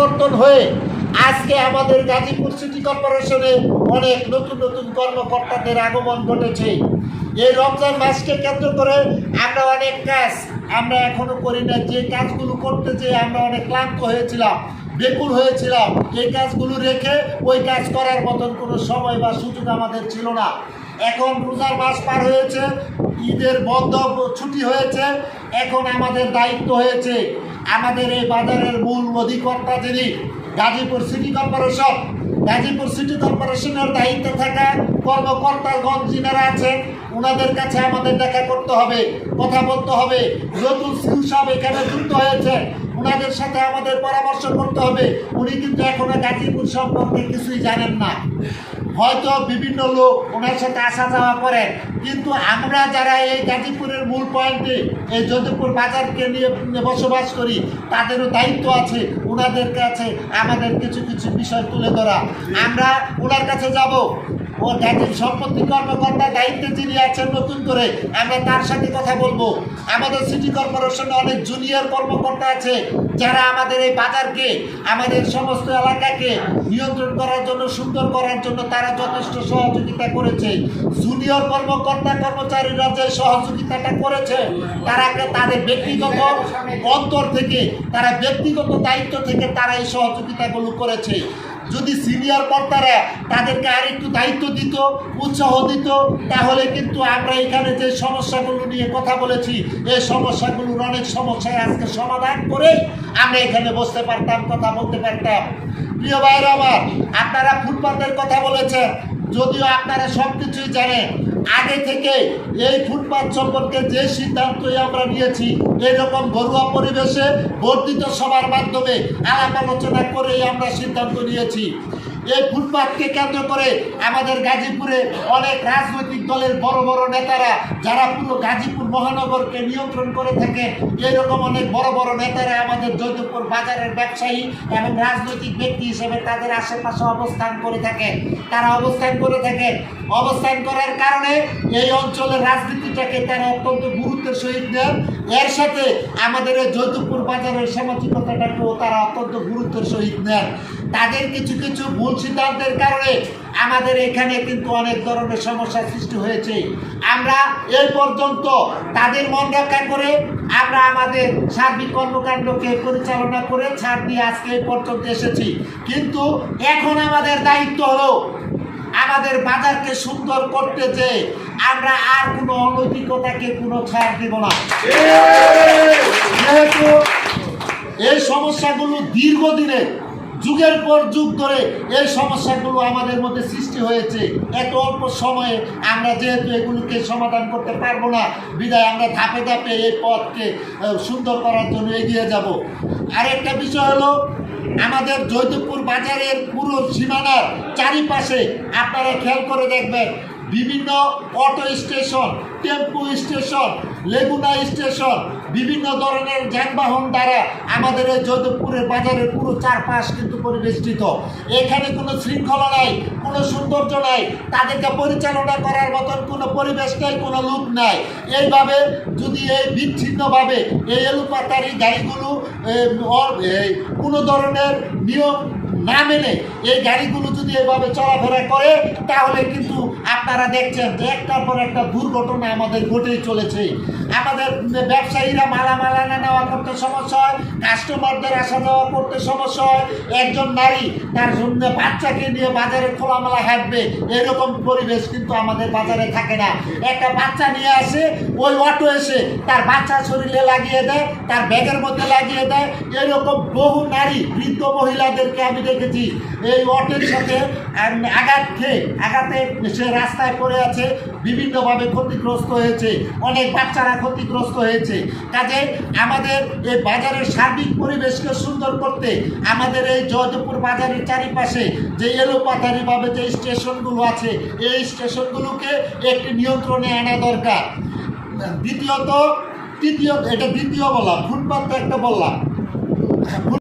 পরিবর্তন হয়ে আজকে আমাদের গাজীপুর সিটি কর্পোরেশনে অনেক নতুন নতুন কর্মকর্তাদের আগমন ঘটেছে। এই রমজান মাসকে কেন্দ্র করে আমরা অনেক কাজ আমরা এখনও করি না যে কাজগুলো করতে যেয়ে আমরা অনেক ক্লান্ত হয়েছিলাম, বেকুল হয়েছিলাম। এই কাজগুলো রেখে ওই কাজ করার মতন কোনো সময় বা সুযোগ আমাদের ছিল না। এখন রোজার মাস পার হয়েছে, ঈদের বন্ধ ছুটি হয়েছে এখন আমাদের দায়িত্ব হয়েছে আমাদের এই বাজারের মূল অধিকর্তা যিনি Gazipur city corporation, Gazipur city কর্পোরেশনের দায়িত্বে থাকা কর্মকর্তাগণ যিনারা আছেন ওনাদের কাছে আমাদের দেখা করতে হবে, কথা বলতে হবে। সিউ সব এখানে যুক্ত হয়েছে। ওনাদের সাথে আমাদের পরামর্শ করতে হবে। উনি কিন্তু এখনও গাজীপুর সম্পর্কে কিছুই জানেন না। হয়তো বিভিন্ন লোক ওনার সাথে আসা যাওয়া করেন। কিন্তু আমরা যারা এই গাজীপুরের মূল পয়েন্টে, এই যোধপুর বাজারকে নিয়ে বসবাস করি, তাদেরও দায়িত্ব আছে, ওনাদের কাছে আমাদের কিছু কিছু বিষয় তুলে ধরা। আমরা ওনার কাছে যাব। ও গাজীর সম্পত্তি কর্মকর্তা দায়িত্বে যিনি আছেন, নতুন করে আমরা তার সাথে কথা বলব। আমাদের সিটি কর্পোরেশনে অনেক জুনিয়র কর্মকর্তা আছে, যারা আমাদের এই বাজারকে, আমাদের সমস্ত এলাকাকে নিয়ন্ত্রণ করার জন্য, সুন্দর করার জন্য তারা যথেষ্ট সহযোগিতা করেছে। জুনিয়র কর্মকর্তা কর্মচারীরা যে সহযোগিতাটা করেছে, তারা তাদের ব্যক্তিগত অন্তর থেকে, তারা ব্যক্তিগত দায়িত্ব থেকে তারা এই সহযোগিতাগুলো করেছে। যদি সিনিয়র কর্তারা তাদেরকে আরেকটু দায়িত্ব দিত, উৎসাহ দিত, তাহলে কিন্তু আমরা এখানে যে সমস্যাগুলো নিয়ে কথা বলেছি এই সমস্যাগুলোর অনেক সমস্যায় আজকে সমাধান করে আমরা এখানে বসতে পারতাম, কথা বলতে পারতাম। প্রিয় ভাইরা আমার, আপনারা ফুটপাতের কথা বলেছেন যদিও আপনারা সব কিছুই জানেন, আগে থেকে এই ফুটপাত সম্পর্কে যে সিদ্ধান্তই আমরা নিয়েছি, এরকম ঘরোয়া পরিবেশে বর্ধিত সবার মাধ্যমে আলাপ আলোচনা করেই আমরা সিদ্ধান্ত নিয়েছি। এই ফুটপাতকে কেন্দ্র করে আমাদের গাজীপুরে অনেক রাজনৈতিক দলের বড় বড় নেতারা, যারা পুরো গাজীপুর মহানগরকে নিয়ন্ত্রণ করে থাকে, এরকম অনেক বড় বড় নেতারা আমাদের জৈতপুর বাজারের ব্যবসায়ী এবং রাজনৈতিক ব্যক্তি হিসেবে তাদের আশেপাশে অবস্থান করে থাকে। তারা অবস্থান করে থাকে। অবস্থান করার কারণে এই অঞ্চলের রাজনীতিটাকে তারা অত্যন্ত গুরুত্বের সহিত নেন। এর সাথে আমাদের যৌতুকপুর বাজারের সামাজিকতাটাকেও তারা অত্যন্ত গুরুত্বের সহিত নেন। তাদের কিছু কিছু ভুল সিদ্ধান্তের কারণে আমাদের এখানে কিন্তু অনেক ধরনের সমস্যার সৃষ্টি হয়েছে। আমরা এই পর্যন্ত তাদের মন রক্ষা করে আমরা আমাদের সার্বিক কর্মকাণ্ডকে পরিচালনা করে ছাড় দিয়ে আজকে এই পর্যন্ত এসেছি। কিন্তু এখন আমাদের দায়িত্ব হলো আমাদের বাজারকে সুন্দর করতে যে আমরা আর কোনো অনৈতিকতাকে কোনো ছাড় দেব না। যেহেতু এই সমস্যাগুলো দীর্ঘদিনের যুগের পর যুগ ধরে এই সমস্যাগুলো আমাদের মধ্যে সৃষ্টি হয়েছে। এত অল্প সময়ে আমরা যেহেতু এগুলোকে সমাধান করতে পারব না, বিদায় আমরা ধাপে ধাপে এই পথকে সুন্দর করার জন্য এগিয়ে যাব। আরেকটা বিষয় হলো, আমাদের জৈতপুর বাজারের পুরো সীমানার চারিপাশে আপনারা খেয়াল করে দেখবেন, বিভিন্ন অটো স্টেশন, টেম্পু স্টেশন লেগুনা স্টেশন, বিভিন্ন ধরনের যানবাহন দ্বারা আমাদের এই যোধপুরের বাজারের পুরো চারপাশ কিন্তু পরিবেষ্টিত। এখানে কোনো শৃঙ্খলা নাই, কোনো সৌন্দর্য নাই, তাদেরকে পরিচালনা করার মতন কোনো পরিবেশ নেই, কোনো লুক নাই। এইভাবে যদি এই বিচ্ছিন্নভাবে এই এলুপাতারি গাড়িগুলো কোনো ধরনের নিয়ম না মেনে এই গাড়িগুলো যদি এভাবে চলাফেরা করে, তাহলে কিন্তু আপনারা দেখছেন যে একটার পর একটা দুর্ঘটনা আমাদের ঘটেই চলেছে। আমাদের ব্যবসায়ীরা মালামাল আনা নেওয়া করতে সমস্যা হয় কাস্টমারদের আসা যাওয়া করতে সমস্যা হয়, একজন নারী তার জন্য বাচ্চাকে নিয়ে বাজারে খোলামেলা হাঁটবে, এরকম পরিবেশ কিন্তু আমাদের বাজারে থাকে না। একটা বাচ্চা নিয়ে আসে, ওই অটো এসে তার বাচ্চা শরীরে লাগিয়ে দেয়, তার ব্যাগের মধ্যে লাগিয়ে দেয়, এরকম বহু নারী, বৃদ্ধ মহিলাদেরকে আমি দেখেছি, এই অটোর সাথে আঘাত খেয়ে, আঘাতে সে রাস্তায় পড়ে আছে বিভিন্নভাবে ক্ষতিগ্রস্ত হয়েছে, অনেক বাচ্চারা ক্ষতিগ্রস্ত হয়েছে। কাজে আমাদের এই বাজারের সার্বিক পরিবেশকে সুন্দর করতে আমাদের এই জয়দেবপুর বাজারের চারিপাশে যে এলোপাতারিভাবে যে স্টেশনগুলো আছে, এই স্টেশনগুলোকে একটি নিয়ন্ত্রণে আনা দরকার। দ্বিতীয়ত, তৃতীয়, এটা দ্বিতীয় বললাম ফুটপাথ তো একটা বললাম।